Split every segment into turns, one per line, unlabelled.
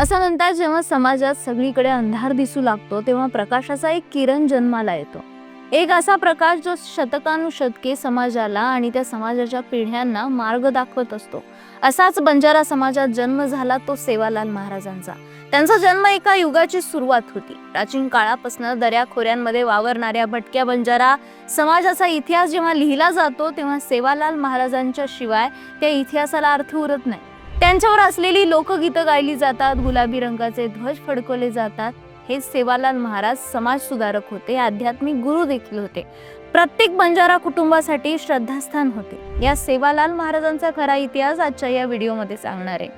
असं म्हणतात जेव्हा समाजात सगळीकडे अंधार दिसू लागतो तेव्हा प्रकाशाचा एक किरण जन्माला येतो. एक असा प्रकाश जो शतकानुशतके समाजाला आणि त्या समाजाच्या पिढ्यांना मार्ग दाखवत असतो. असाच बंजारा समाजात जन्म झाला तो सेवालाल महाराजांचा. त्यांचा जन्म एका युगाची सुरुवात होती. प्राचीन काळापासून दऱ्याखोऱ्यांमध्ये वावरणाऱ्या भटक्या बंजारा समाजाचा इतिहास जेव्हा लिहिला जातो तेव्हा सेवालाल महाराजांच्या शिवाय त्या इतिहासाला अर्थ उरत नाही. त्यांच्यावर असलेली लोकगीतं गायली जातात गुलाबी रंगाचे ध्वज फडकवले जातात. हे सेवालाल महाराज समाज सुधारक होते आध्यात्मिक गुरु देखील होते. प्रत्येक बंजारा कुटुंबासाठी श्रद्धास्थान होते. या सेवालाल महाराजांचा खरा इतिहास आजच्या या व्हिडिओमध्ये सांगणार आहे.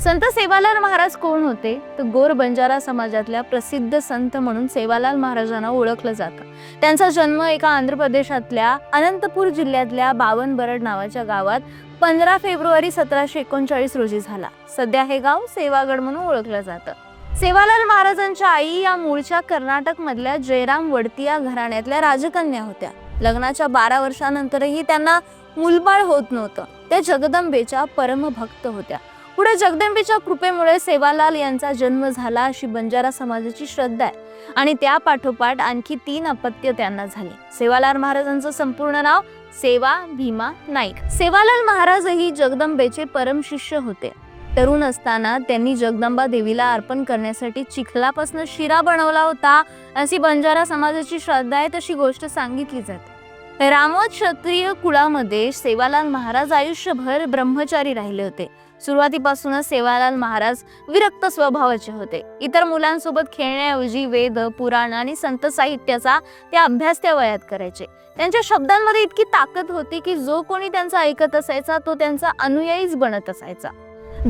संत सेवालाल महाराज कोण होते? तर गोर बंजारा समाजातल्या प्रसिद्ध संत म्हणून सेवालाल महाराजांना ओळखलं जातं. त्यांचा जन्म एका आंध्र प्रदेशातल्या अनंतपूर जिल्ह्यातल्या बावनबरड नावाच्या गावात पंधरा फेब्रुवारी सतराशे एकोणचाळीस रोजी झाला. सध्या हे गाव सेवागड म्हणून ओळखलं जातं. सेवालाल महाराजांच्या आई या मूळच्या कर्नाटक मधल्या जयराम वडतिया घराण्यातल्या राजकन्या होत्या. लग्नाच्या बारा वर्षानंतरही त्यांना मुलबाळ होत नव्हतं. त्या जगदंबेच्या परमभक्त होत्या. पुढे जगदंबेच्या कृपेमुळे सेवालाल यांचा जन्म झाला अशी बंजारा समाजाची श्रद्धा आहे. आणि त्या पाठोपाठ आणखी तीन अपत्य त्यांना झाली. सेवालाल महाराजांचं संपूर्ण नाव सेवा भीमा नाईक. सेवालाल महाराजही जगदंबेचे परम शिष्य होते. तरुण असताना त्यांनी जगदंबा देवीला अर्पण करण्यासाठी चिखलापासून शिरा बनवला होता अशी बंजारा समाजाची श्रद्धा आहे तशी गोष्ट सांगितली जाते. रामोद क्षत्रिय कुळामध्ये सेवालाल महाराज आयुष्यभर ब्रह्मचारी राहिले होते. सुरुवातीपासूनच सेवालाल महाराज विरक्त स्वभावाचे होते. इतर मुलांसोबत खेळण्याऐवजी वेद पुराण आणि संत साहित्याचा ते अभ्यास त्या वयात करायचे. त्यांच्या शब्दांमध्ये इतकी ताकद होती की जो कोणी त्यांचा ऐकत असायचा तो त्यांचा अनुयायीच बनत असायचा.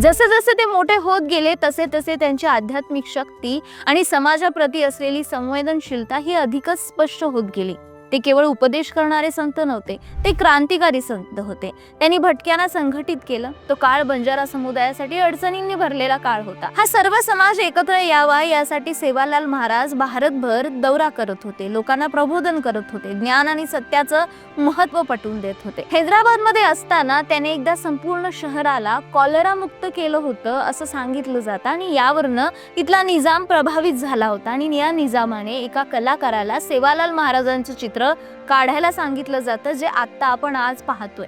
जसे जसे ते मोठे होत गेले तसे तसे त्यांची आध्यात्मिक शक्ती आणि समाजाप्रती असलेली संवेदनशीलता ही अधिकच स्पष्ट होत गेली. ते केवळ उपदेश करणारे संत नव्हते ते क्रांतिकारी संत होते. त्यांनी भटक्यांना संघटित केलं. तो काळ बंजारा समुदायासाठी अडचणींनी भरलेला काळ होता. हा सर्व समाज एकत्र यावा यासाठी सेवालाल महाराज भारतभर दौरा करत होते. लोकांना प्रबोधन करत होते. ज्ञान आणि सत्याचं महत्त्व पटवून देत होते. हैदराबादमध्ये असताना त्याने एकदा संपूर्ण शहराला कॉलरा मुक्त केलं होतं असं सांगितलं जातं आणि यावरनं तिथला निजाम प्रभावित झाला होता आणि या निजामाने एका कलाकाराला सेवालाल महाराजांचं चित्र काढायला सांगितलं जातं जे आत्ता आपण आज पाहतोय.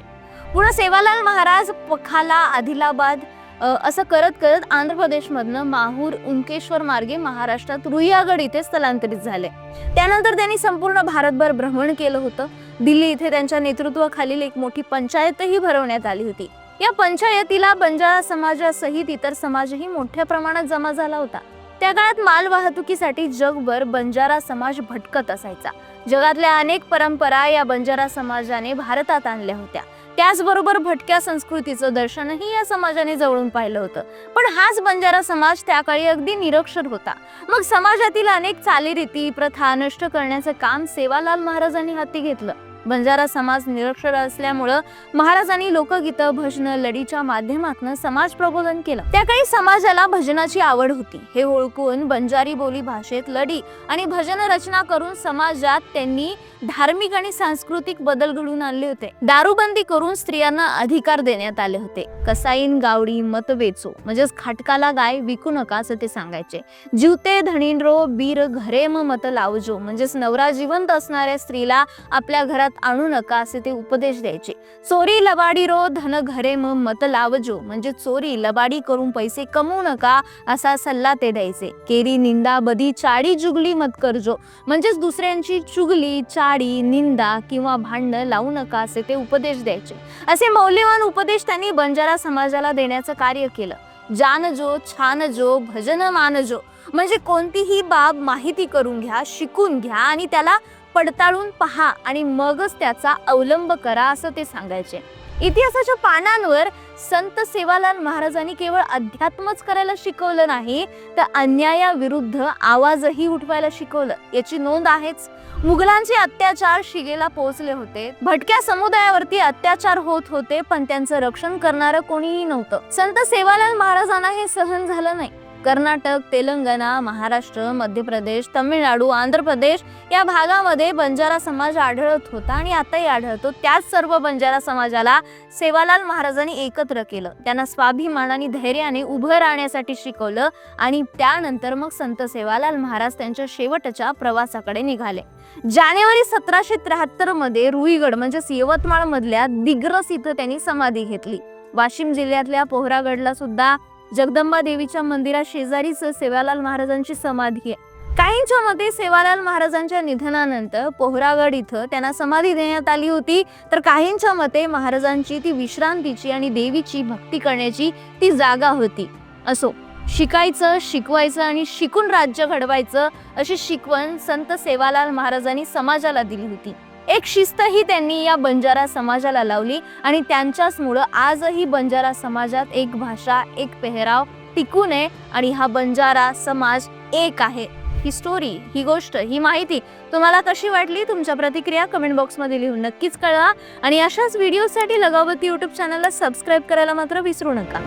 पुन्हा सेवालाल महाराज पखाला आदिलाबाद असं करत करत आंध्र प्रदेशमधनं माहूर उंकेश्वर मार्गे महाराष्ट्रात रुईयागड इथे स्थलांतरित झाले. त्यानंतर त्यांनी संपूर्ण भारतभर भ्रमण केलं होतं. दिल्ली इथे त्यांच्या नेतृत्वाखालील एक मोठी पंचायतही भरवण्यात आली होती. या पंचायतीला बंजारा समाजासहित इतर समाजही मोठ्या प्रमाणात जमा झाला होता. त्या काळात माल वाहतुकीसाठी जगभर बंजारा समाज भटकत असायचा. जगातल्या अनेक परंपरा या बंजारा समाजाने भारतात आणल्या होत्या. त्याचबरोबर भटक्या संस्कृतीचं दर्शनही या समाजाने जवळून पाहिलं होतं. पण हाच बंजारा समाज त्या काळी अगदी निरक्षर होता. मग समाजातील अनेक चालीरीती प्रथा नष्ट करण्याचं काम सेवालाल महाराजांनी हाती घेतलं. बंजारा समाज निरक्षर असल्यामुळं महाराजांनी लोकगीतं भजनं लढीच्या माध्यमातून समाज प्रबोधन केलं. त्या काळी समाजाला भजनाची आवड होती. हे ओळखून बंजारी बोली भाषेत लढी आणि भजन रचना करून समाजात त्यांनी धार्मिक आणि सांस्कृतिक बदल घडवून आणले होते. दारूबंदी करून स्त्रियांना अधिकार देण्यात आले होते. कसाईन गावडी मत वेचो म्हणजेच खाटकाला गाय विकू नका असं ते सांगायचे. जीवते धनिंद्रो बीर घरे मत लावजो म्हणजेच नवरा जिवंत असणाऱ्या स्त्रीला आपल्या घरात आणू नका असे ते उपदेश द्यायचे. चोरी लबाडी रो धन घरे मत लावजो म्हणजे चोरी लबाडी करून पैसे कमवू नका असा सल्ला ते द्यायचे. केरी निंदा बदी चाडी जुगली मत करजो म्हणजेच दुसऱ्यांची चुगली चाडी निंदा किंवा भांडणं लावू नका असे ते उपदेश द्यायचे. असे मौल्यवान उपदेश त्यांनी बंजारा समाजाला देण्याचं कार्य केलं. जान जो छान जो भजन मानजो म्हणजे कोणतीही बाब माहिती करून घ्या शिकून घ्या आणि त्याला पडताळून पहा आणि मगच त्याचा अवलंब करा असं ते सांगायचे. इतिहासाच्या पानांवर संत सेवालाल महाराजांनी केवळ अध्यात्मच करायला शिकवलं नाही तर अन्यायाविरुद्ध आवाजही उठवायला शिकवलं. याची नोंद आहेच. मुघलांचे अत्याचार शिगेला पोहोचले होते. भटक्या समुदायावरती अत्याचार होत होते पण त्यांचं रक्षण करणारं कोणीही नव्हतं. संत सेवालाल महाराजांना हे सहन झालं नाही. कर्नाटक तेलंगणा महाराष्ट्र मध्य प्रदेश तमिळनाडू आंध्र प्रदेश या भागामध्ये बंजारा समाज आढळत होता आणि आताही आढळतो. त्याच सर्व बंजारा समाजाला सेवालाल महाराजांनी एकत्र केलं. त्यांना स्वाभिमानाने धैर्याने उभं राहण्यासाठी शिकवलं आणि त्यानंतर मग संत सेवालाल महाराज त्यांच्या शेवटच्या प्रवासाकडे निघाले. जानेवारी सतराशे त्र्याहत्तरमध्ये रुईगड म्हणजेच यवतमाळ मधल्या दिग्रस इथं त्यांनी समाधी घेतली. वाशिम जिल्ह्यातल्या पोहरागडला सुद्धा जगदंबा देवीच्या मंदिरा शेजारीच सेवालाल महाराजांची समाधी आहे. काहींच्या मते सेवालाल महाराजांच्या निधनानंतर पोहरागड इथं त्यांना समाधी देण्यात आली होती. तर काहींच्या मते महाराजांची ती विश्रांतीची आणि देवीची भक्ती करण्याची ती जागा होती. असो शिकायचं शिकवायचं आणि शिकून राज्य घडवायचं अशी शिकवण संत सेवालाल महाराजांनी समाजाला दिली होती. एक शिस्त ही त्यांनी या बंजारा समाजाला लावली आणि त्यांच्याचमुळं आजही बंजारा समाजात एक भाषा एक पेहराव टिकून आहे आणि हा बंजारा समाज एक आहे. ही स्टोरी ही गोष्ट ही माहिती तुम्हाला कशी वाटली? तुमच्या प्रतिक्रिया कमेंट बॉक्समध्ये लिहून नक्कीच कळवा आणि अशाच व्हिडिओसाठी लगावती यूट्यूब चॅनलला सबस्क्राईब करायला मात्र विसरू नका.